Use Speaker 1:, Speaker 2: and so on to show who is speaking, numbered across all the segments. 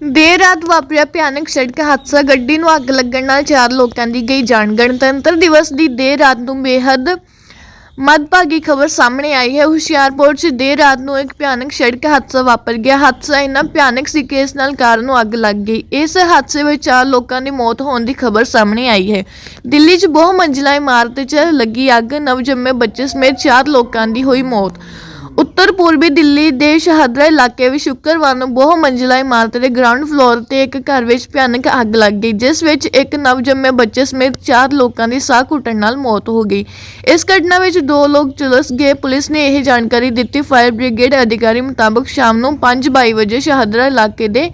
Speaker 1: ਦੇਰ ਰਾਤ ਵਾਪਰਿਆ ਭਿਆਨਕ ਸੜਕ ਹਾਦਸਾ। ਗੱਡੀ ਨੂੰ ਅੱਗ ਲੱਗਣ ਨਾਲ ਚਾਰ ਲੋਕਾਂ ਦੀ ਗਈ ਜਾਨ। ਗਣਤੰਤਰ ਦਿਵਸ ਦੀ ਦੇਰ ਰਾਤ ਨੂੰ ਬੇਹੱਦ ਮਦਭਾਗੀ ਖਬਰ ਸਾਹਮਣੇ ਆਈ ਹੈ। ਹੁਸ਼ਿਆਰਪੁਰ 'ਚ ਦੇਰ ਰਾਤ ਨੂੰ ਇੱਕ ਭਿਆਨਕ ਸੜਕ ਹਾਦਸਾ ਵਾਪਰ ਗਿਆ। ਹਾਦਸਾ ਇੰਨਾ ਭਿਆਨਕ ਸੀ ਕਿ ਇਸ ਨਾਲ ਕਾਰ ਨੂੰ ਅੱਗ ਲੱਗ ਗਈ। ਇਸ ਹਾਦਸੇ ਵਿੱਚ ਚਾਰ ਲੋਕਾਂ ਦੀ ਮੌਤ ਹੋਣ ਦੀ ਖਬਰ ਸਾਹਮਣੇ ਆਈ ਹੈ। ਦਿੱਲੀ 'ਚ ਬਹੁ ਮੰਜ਼ਿਲਾ ਇਮਾਰਤ 'ਚ ਲੱਗੀ ਅੱਗ। ਨਵਜੰਮੇ ਬੱਚੇ ਸਮੇਤ ਚਾਰ ਲੋਕਾਂ ਦੀ ਹੋਈ ਮੌਤ। ਉੱਤਰ ਪੂਰਬੀ ਦਿੱਲੀ ਦੇ ਸ਼ਹਾਦਰਾ ਇਲਾਕੇ ਵਿੱਚ ਸ਼ੁੱਕਰਵਾਰ ਨੂੰ ਬਹੁ ਮੰਜ਼ਿਲਾ ਇਮਾਰਤ ਦੇ ਗਰਾਊਂਡ ਫਲੋਰ ਤੇ ਇੱਕ ਘਰ ਵਿੱਚ ਭਿਆਨਕ ਅੱਗ ਲੱਗ ਗਈ, ਜਿਸ ਵਿੱਚ ਇੱਕ ਨਵਜੰਮੇ ਬੱਚੇ ਸਮੇਤ ਚਾਰ ਲੋਕਾਂ ਦੀ ਸਾਹ ਘੁੱਟਣ ਨਾਲ ਮੌਤ ਹੋ ਗਈ। ਇਸ ਘਟਨਾ ਵਿੱਚ ਦੋ ਲੋਕ ਝੁਲਸ ਗਏ। ਪੁਲਿਸ ਨੇ ਇਹ ਜਾਣਕਾਰੀ ਦਿੱਤੀ। ਫਾਇਰ ਬ੍ਰਿਗੇਡ ਅਧਿਕਾਰੀ ਮੁਤਾਬਕ ਸ਼ਾਮ ਨੂੰ 5:22 ਵਜੇ ਸ਼ਹਾਦਰਾ ਇਲਾਕੇ ਦੇ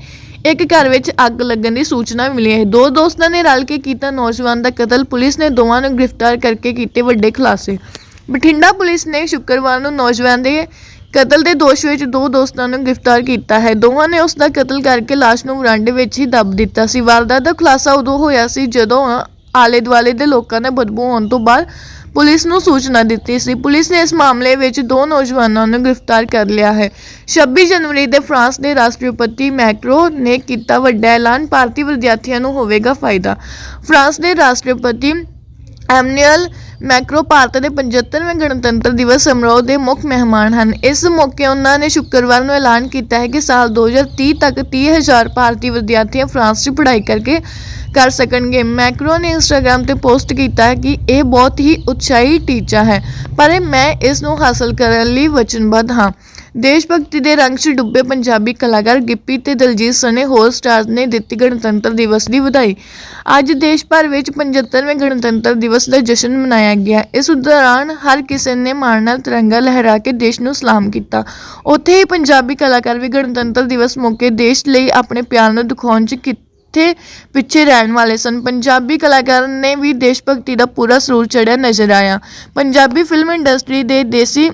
Speaker 1: ਇੱਕ ਘਰ ਵਿੱਚ ਅੱਗ ਲੱਗਣ ਦੀ ਸੂਚਨਾ ਮਿਲੀ ਹੈ। ਦੋ ਦੋਸਤਾਂ ਨੇ ਰਲ ਕੇ ਕੀਤਾ ਨੌਜਵਾਨ ਦਾ ਕਤਲ। ਪੁਲਿਸ ਨੇ ਦੋਵਾਂ ਨੂੰ ਗ੍ਰਿਫਤਾਰ ਕਰਕੇ ਕੀਤੇ ਵੱਡੇ ਖੁਲਾਸੇ। ਬਠਿੰਡਾ ਪੁਲਿਸ ਨੇ ਸ਼ੁੱਕਰਵਾਰ ਨੂੰ ਨੌਜਵਾਨ ਦੇ ਕਤਲ ਦੇ ਦੋਸ਼ ਵਿੱਚ ਦੋ ਦੋਸਤਾਂ ਨੂੰ ਗ੍ਰਿਫਤਾਰ ਕੀਤਾ ਹੈ। ਦੋਵਾਂ ਨੇ ਉਸ ਦਾ ਕਤਲ ਕਰਕੇ ਲਾਸ਼ ਨੂੰ ਵਰਾਂਡੇ ਵਿੱਚ ਹੀ ਦੱਬ ਦਿੱਤਾ ਸੀ। ਵਾਰਦਾਤ ਦਾ ਖੁਲਾਸਾ ਉਦੋਂ ਹੋਇਆ ਸੀ ਜਦੋਂ ਆਲੇ ਦੁਆਲੇ ਦੇ ਲੋਕਾਂ ਨੇ ਬਦਬੂ ਆਉਣ ਤੋਂ ਬਾਅਦ ਪੁਲਿਸ ਨੂੰ ਸੂਚਨਾ ਦਿੱਤੀ ਸੀ। ਪੁਲਿਸ ਨੇ ਇਸ ਮਾਮਲੇ ਵਿੱਚ ਦੋ ਨੌਜਵਾਨਾਂ ਨੂੰ ਗ੍ਰਿਫਤਾਰ ਕਰ ਲਿਆ ਹੈ। 26 ਜਨਵਰੀ ਦੇ ਫਰਾਂਸ ਦੇ ਰਾਸ਼ਟਰਪਤੀ ਮੈਕਰੋ ਨੇ ਕੀਤਾ ਵੱਡਾ ਐਲਾਨ। ਭਾਰਤੀ ਵਿਦਿਆਰਥੀਆਂ ਨੂੰ ਹੋਵੇਗਾ ਫਾਇਦਾ। ਫਰਾਂਸ ਦੇ ਰਾਸ਼ਟਰਪਤੀ ਐਮਨੂਅਲ ਮੈਕਰੋ ਭਾਰਤ ਦੇ 75ਵੇਂ ਗਣਤੰਤਰ ਦਿਵਸ ਸਮਾਰੋਹ ਦੇ ਮੁੱਖ ਮਹਿਮਾਨ ਹਨ। ਇਸ ਮੌਕੇ ਉਹਨਾਂ ਨੇ ਸ਼ੁੱਕਰਵਾਰ ਨੂੰ ਐਲਾਨ ਕੀਤਾ ਹੈ ਕਿ ਸਾਲ 2030 ਤੱਕ 30000 ਭਾਰਤੀ ਵਿਦਿਆਰਥੀ ਫਰਾਂਸ 'ਚ ਪੜ੍ਹਾਈ ਕਰਕੇ ਕਰ ਸਕਣਗੇ। ਮੈਕਰੋ ਨੇ ਇੰਸਟਾਗ੍ਰam ਤੇ ਪੋਸਟ ਕੀਤਾ ਹੈ ਕਿ ਇਹ ਬਹੁਤ ਹੀ ਉਤਸ਼ਾਹੀ ਟੀਚਾ ਹੈ, ਪਰ ਮੈਂ ਇਸ ਨੂੰ ਹਾਸਲ ਕਰਨ ਲਈ ਵਚਨਬੱਧ ਹਾਂ। ਦੇਸ਼ ਭਗਤੀ ਦੇ ਰੰਗ 'ਚ ਡੁੱਬੇ ਪੰਜਾਬੀ ਕਲਾਕਾਰ ਗਿੱਪੀ ਤੇ ਦਲਜੀਤ ਸਣੇ ਹੋਰ ਸਟਾਰਸ ਨੇ ਦਿੱਤੀ ਗਣਤੰਤਰ ਦਿਵਸ ਦੀ ਵਧਾਈ। ਅੱਜ ਦੇਸ਼ ਭਰ ਵਿੱਚ 75ਵੇਂ ਗਣਤੰਤਰ ਦਿਵਸ ਦਾ ਜਸ਼ਨ ਮਨਾਇਆ ਗਿਆ। ਇਸ ਦੌਰਾਨ ਹਰ ਕਿਸੇ ਨੇ ਮਾਣ ਨਾਲ ਤਿਰੰਗਾ ਲਹਿਰਾ ਕੇ ਦੇਸ਼ ਨੂੰ ਸਲਾਮ ਕੀਤਾ। ਉੱਥੇ ਹੀ ਪੰਜਾਬੀ ਕਲਾਕਾਰ ਵੀ ਗਣਤੰਤਰ ਦਿਵਸ ਮੌਕੇ ਦੇਸ਼ ਲਈ ਆਪਣੇ ਪਿਆਰ ਨੂੰ ਦਿਖਾਉਣ 'ਚ ਕਿੱਥੇ ਪਿੱਛੇ ਰਹਿਣ ਵਾਲੇ ਸਨ। ਪੰਜਾਬੀ ਕਲਾਕਾਰ ਨੇ ਵੀ ਦੇਸ਼ ਭਗਤੀ ਦਾ ਪੂਰਾ ਸਰੂਰ ਚੜਿਆ ਨਜ਼ਰ ਆਇਆ। ਪੰਜਾਬੀ ਫਿਲਮ ਇੰਡਸਟਰੀ ਦੇ ਦੇਸੀ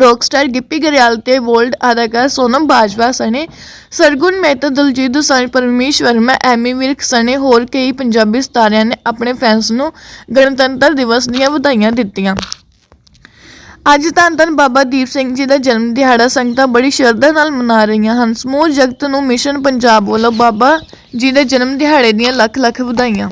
Speaker 1: ਰੌਕਸਟਾਰ ਗਿੱਪੀ ਗਰੇਵਾਲ ਤੇ ਵੋਲਡ ਅਦਾਕਾਰ ਸੋਨਮ ਬਾਜਵਾ ਸਣੇ, ਸਰਗੁਣ ਮਹਿਤਾ, ਦਲਜੀਤ ਦੋਸਾਂਝ, ਪਰਮੇਸ਼ ਵਰਮਾ, ਐਮੀ ਵਿਰਕ ਸਣੇ, ਹੋਰ ਕਈ ਪੰਜਾਬੀ ਸਿਤਾਰਿਆਂ ਨੇ ਆਪਣੇ ਫੈਨਸ ਨੂੰ ਗਣਤੰਤਰ ਦਿਵਸ ਦੀਆਂ ਵਧਾਈਆਂ ਦਿੱਤੀਆਂ। ਅੱਜ ਧੰਨ ਧੰਨ ਬਾਬਾ ਦੀਪ ਸਿੰਘ ਜੀ ਦਾ ਜਨਮ ਦਿਹਾੜਾ ਸੰਗਤਾਂ ਬੜੀ ਸ਼ਰਧਾ ਨਾਲ ਮਨਾ ਰਹੀਆਂ ਹਨ। ਸਮੂਹ ਜਗਤ ਨੂੰ ਮਿਸ਼ਨ ਪੰਜਾਬ ਵੱਲੋਂ ਬਾਬਾ ਜੀ ਦੇ ਜਨਮ ਦਿਹਾੜੇ ਦੀਆਂ ਲੱਖ ਲੱਖ ਵਧਾਈਆਂ।